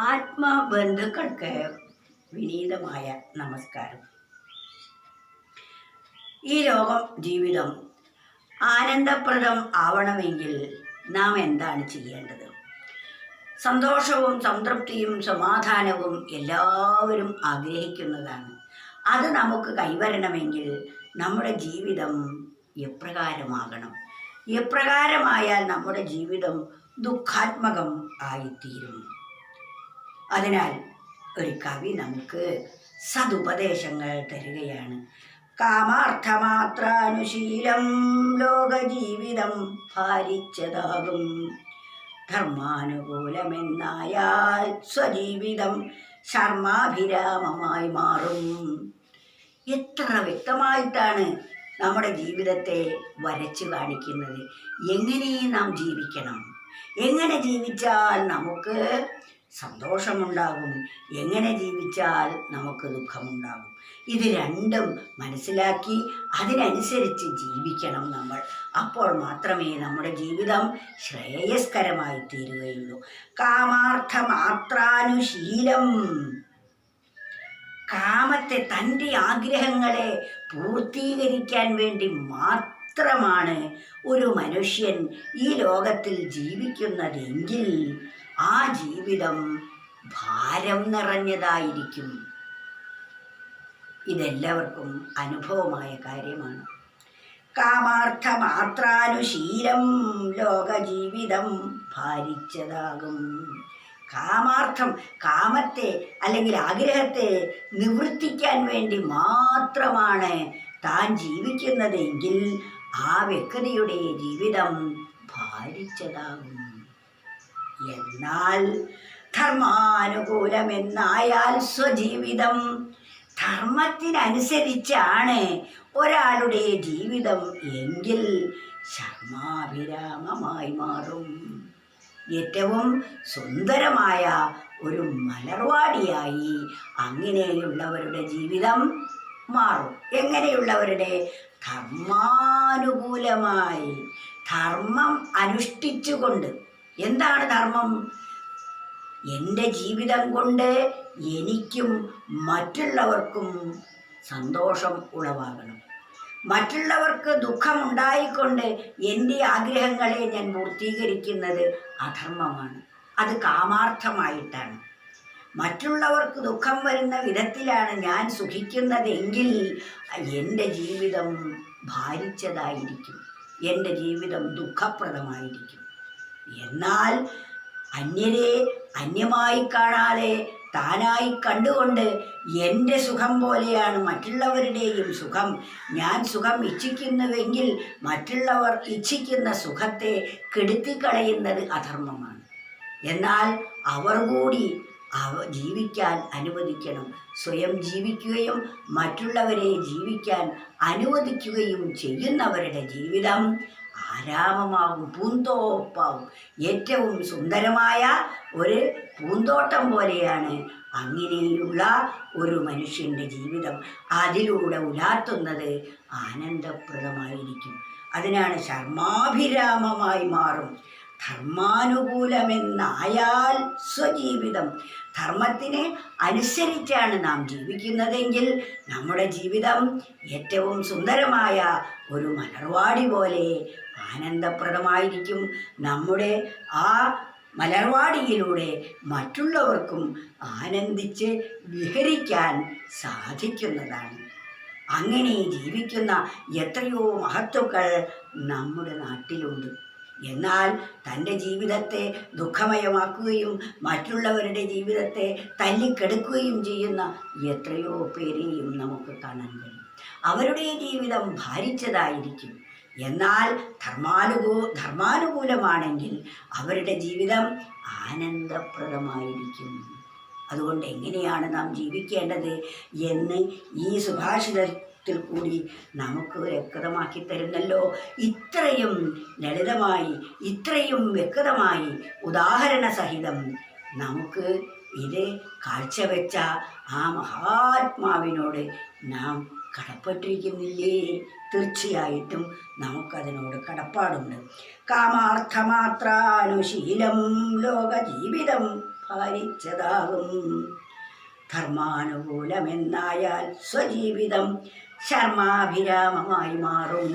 ആത്മബന്ധുക്കൾക്ക് വിനീതമായ നമസ്കാരം. ഈ ലോകം ജീവിതം ആനന്ദപ്രദം ആവണമെങ്കിൽ നാം എന്താണ് ചെയ്യേണ്ടത്? സന്തോഷവും സംതൃപ്തിയും സമാധാനവും എല്ലാവരും ആഗ്രഹിക്കുന്നതാണ്. അത് നമുക്ക് കൈവരണമെങ്കിൽ നമ്മുടെ ജീവിതം എപ്രകാരമാകണം. എപ്രകാരമായാൽ നമ്മുടെ ജീവിതം ദുഃഖാത്മകം ആയിത്തീരും. അതിനാൽ ഒരു കവി നമുക്ക് സതുപദേശങ്ങൾ തരികയാണ്. കാമാർത്ഥമാത്രാനുശീലം ലോകജീവിതം ഭാരിച്ചതാകും. ധർമാനുകൂലമെന്നായാൽ സ്വജീവിതം ശർമാഭിരാമമായി മാറും. എത്ര വ്യക്തമായിട്ടാണ് നമ്മുടെ ജീവിതത്തെ വരച്ചു കാണിക്കുന്നത്. എങ്ങനെ നാം ജീവിക്കണം. എങ്ങനെ ജീവിച്ചാൽ നമുക്ക് സന്തോഷമുണ്ടാകും. എങ്ങനെ ജീവിച്ചാൽ നമുക്ക് ദുഃഖമുണ്ടാകും? ഇത് രണ്ടും മനസ്സിലാക്കി അതിനനുസരിച്ച് ജീവിക്കണം നമ്മൾ. അപ്പോൾ മാത്രമേ നമ്മുടെ ജീവിതം ശ്രേയസ്കരമായി തീരുകയുള്ളൂ കാമാർത്ഥമാത്രാനുശീലം. കാമത്തെ തന്റെ ആഗ്രഹങ്ങളെ പൂർത്തീകരിക്കാൻ വേണ്ടി മാത്രമാണ് ഒരു മനുഷ്യൻ ഈ ലോകത്തിൽ ജീവിക്കുന്നതെങ്കിൽ ആ ജീവിതം ഭാരം നിറഞ്ഞതായിരിക്കും. ഇതെല്ലാവർക്കും അനുഭവമായ കാര്യമാണ്. കാമാർത്ഥമാത്രാനുശീലം ലോകജീവിതം ഭാരിച്ചതാകും. കാമാർത്ഥം കാമത്തെ അല്ലെങ്കിൽ ആഗ്രഹത്തെ നിവൃത്തിക്കാൻ വേണ്ടി മാത്രമാണ് താൻ ജീവിക്കുന്നതെങ്കിൽ ആ വ്യക്തിയുടെ ജീവിതം ഭാരിച്ചതാകും. എന്നാൽ ധർമാനുകൂലമെന്നായാൽ സ്വജീവിതം ധർമ്മത്തിനനുസരിച്ചാണ് ഒരാളുടെ ജീവിതം എങ്കിൽ ശർമാഭിരാമമായി മാറും. ഏറ്റവും സുന്ദരമായ ഒരു മലർവാടിയായി അങ്ങനെയുള്ളവരുടെ ജീവിതം മാറും. എങ്ങനെയുള്ളവരുടെ? ധർമാനുകൂലമായി ധർമ്മം അനുഷ്ഠിച്ചുകൊണ്ട്. എന്താണ് ധർമ്മം? എന്റെ ജീവിതം കൊണ്ട് എനിക്കും മറ്റുള്ളവർക്കും സന്തോഷം ഉളവാകണം. മറ്റുള്ളവർക്ക് ദുഃഖമുണ്ടായിക്കൊണ്ട് എന്റെ ആഗ്രഹങ്ങളെ ഞാൻ പൂർത്തീകരിക്കുന്നത് അധർമ്മമാണ്. അത് കാമാർത്ഥമായിട്ടാണ്. മറ്റുള്ളവർക്ക് ദുഃഖം വരുന്ന വിധത്തിലാണ് ഞാൻ സുഖിക്കുന്നതെങ്കിൽ എന്റെ ജീവിതം ഭാരിച്ചതായിരിക്കും. എന്റെ ജീവിതം ദുഃഖപ്രദമായിരിക്കും. എന്നാൽ അന്യരെ അന്യമായി കാണാതെ താനായി കണ്ടുകൊണ്ട് എന്റെ സുഖം പോലെയാണ് മറ്റുള്ളവരുടെയും സുഖം. ഞാൻ സുഖം ഇച്ഛിക്കുന്നുവെങ്കിൽ മറ്റുള്ളവർ ഇച്ഛിക്കുന്ന സുഖത്തെ കെടുത്തിക്കളയുന്നത് അധർമ്മമാണ്. എന്നാൽ അവർ കൂടി അവ ജീവിക്കാൻ അനുവദിക്കണം. സ്വയം ജീവിക്കുകയും മറ്റുള്ളവരെ ജീവിക്കാൻ അനുവദിക്കുകയും ചെയ്യുന്നവരുടെ ജീവിതം ആരാമമാകും പൂന്തോപ്പാവും ഏറ്റവും സുന്ദരമായ ഒരു പൂന്തോട്ടം പോലെയാണ് അങ്ങനെയുള്ള ഒരു മനുഷ്യന്റെ ജീവിതം. അതിലൂടെ ഉലാത്തുന്നത് ആനന്ദപ്രദമായിരിക്കും. അതിനാണ് ശർമാഭിരാമമായി മാറും. ധർമാനുകൂലമെന്നായാൽ സ്വജീവിതം. ധർമ്മത്തിനെ അനുസരിച്ചാണ് നാം ജീവിക്കുന്നതെങ്കിൽ നമ്മുടെ ജീവിതം ഏറ്റവും സുന്ദരമായ ഒരു മലർവാടി പോലെ ആനന്ദപ്രദമായിരിക്കും. നമ്മുടെ ആ മലർവാടിയിലൂടെ മറ്റുള്ളവർക്കും ആനന്ദിച്ച് വിഹരിക്കാൻ സാധിക്കുന്നതാണ്. അങ്ങനെ ജീവിക്കുന്ന എത്രയോ മഹത്വക്കൾ നമ്മുടെ നാട്ടിലുണ്ട്. എന്നാൽ തന്റെ ജീവിതത്തെ ദുഃഖമയമാക്കുകയും മറ്റുള്ളവരുടെ ജീവിതത്തെ തല്ലിക്കെടുക്കുകയും ചെയ്യുന്ന എത്രയോ പേരെയും നമുക്ക് കാണാൻ കഴിയും. അവരുടെ ജീവിതം ഭാരിച്ചതായിരിക്കും. എന്നാൽ ധർമാനുകൂ ധർമാനുകൂലമാണെങ്കിൽ അവരുടെ ജീവിതം ആനന്ദപ്രദമായിരിക്കും. അതുകൊണ്ട് എങ്ങനെയാണ് നാം ജീവിക്കേണ്ടത് എന്ന് ഈ സുഭാഷിതത്തിൽ കൂടി നമുക്ക് വ്യക്തമാക്കി തരുന്നല്ലോ. ഇത്രയും ലളിതമായി ഇത്രയും വ്യക്തമായി ഉദാഹരണ സഹിതം നമുക്ക് ഇത് കാഴ്ചവെച്ച ആ മഹാത്മാവിനോട് നാം കടപ്പെട്ടിരിക്കുന്നില്ലേ? തീർച്ചയായിട്ടും നമുക്കതിനോട് കടപ്പാടുണ്ട്. കാമാർത്ഥമാത്രാനുശീലം ലോകജീവിതം ഭാരിച്ചതാകും. ധർമാനുകൂലമെന്നായാൽ സ്വജീവിതം ശർമാഭിരാമമായി മാറും.